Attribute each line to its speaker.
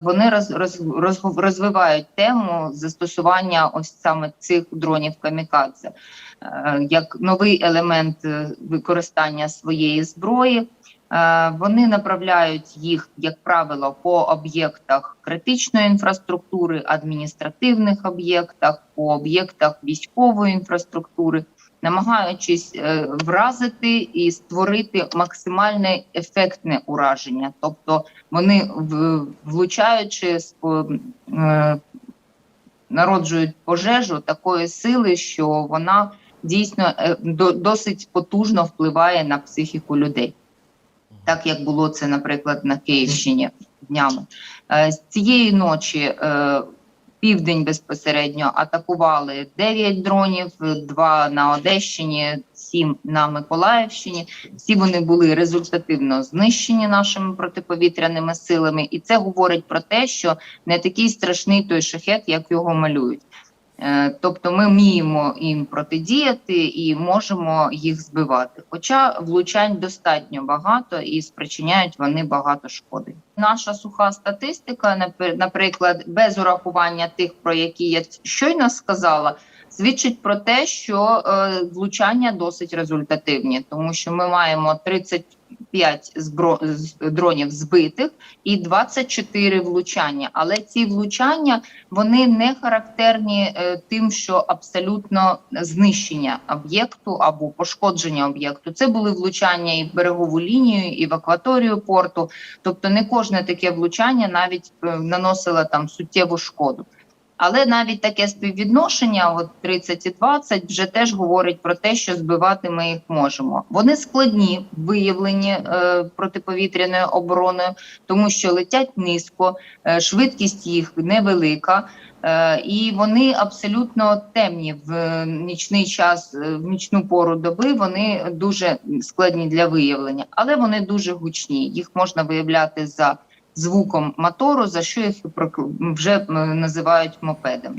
Speaker 1: Вони роз, роз, роз, розвивають тему застосування ось саме цих дронів камікадзе е, як новий елемент е, використання своєї зброї. Е, Вони направляють їх, як правило, по об'єктах критичної інфраструктури, адміністративних об'єктах, по об'єктах військової інфраструктури, намагаючись е, вразити і створити максимальне ефектне ураження, тобто вони влучаючи е, народжують пожежу такої сили, що вона дійсно е, досить потужно впливає на психіку людей, так як було це, наприклад, на Київщині днями. З цієї ночі південь безпосередньо атакували 9 дронів, 2 на Одещині, 7 на Миколаївщині. Всі вони були результативно знищені нашими протиповітряними силами, і це говорить про те, що не такий страшний той шахет, як його малюють. Е, Тобто ми вміємо їм протидіяти і можемо їх збивати. Хоча влучань достатньо багато і спричиняють вони багато шкоди. Наша суха статистика, наприклад, без урахування тих, про які я щойно сказала, свідчить про те, що е, влучання досить результативні, тому що ми маємо 35 збро... дронів збитих і 24 влучання. Але ці влучання вони не характерні е, тим, що абсолютно знищення об'єкту або пошкодження об'єкту. Це були влучання і в берегову лінію, і в акваторію порту. Тобто, не кожне таке влучання навіть е, наносило там суттєву шкоду. Але навіть таке співвідношення, от 30 і 20, вже теж говорить про те, що збивати ми їх можемо. Вони складні виявлені е, протиповітряною обороною, тому що летять низько, е, швидкість їх невелика. Е, І вони абсолютно темні в е, нічний час, е, в нічну пору доби. Вони дуже складні для виявлення, але вони дуже гучні. Їх можна виявляти за звуком мотору, за що їх вже називають мопедами.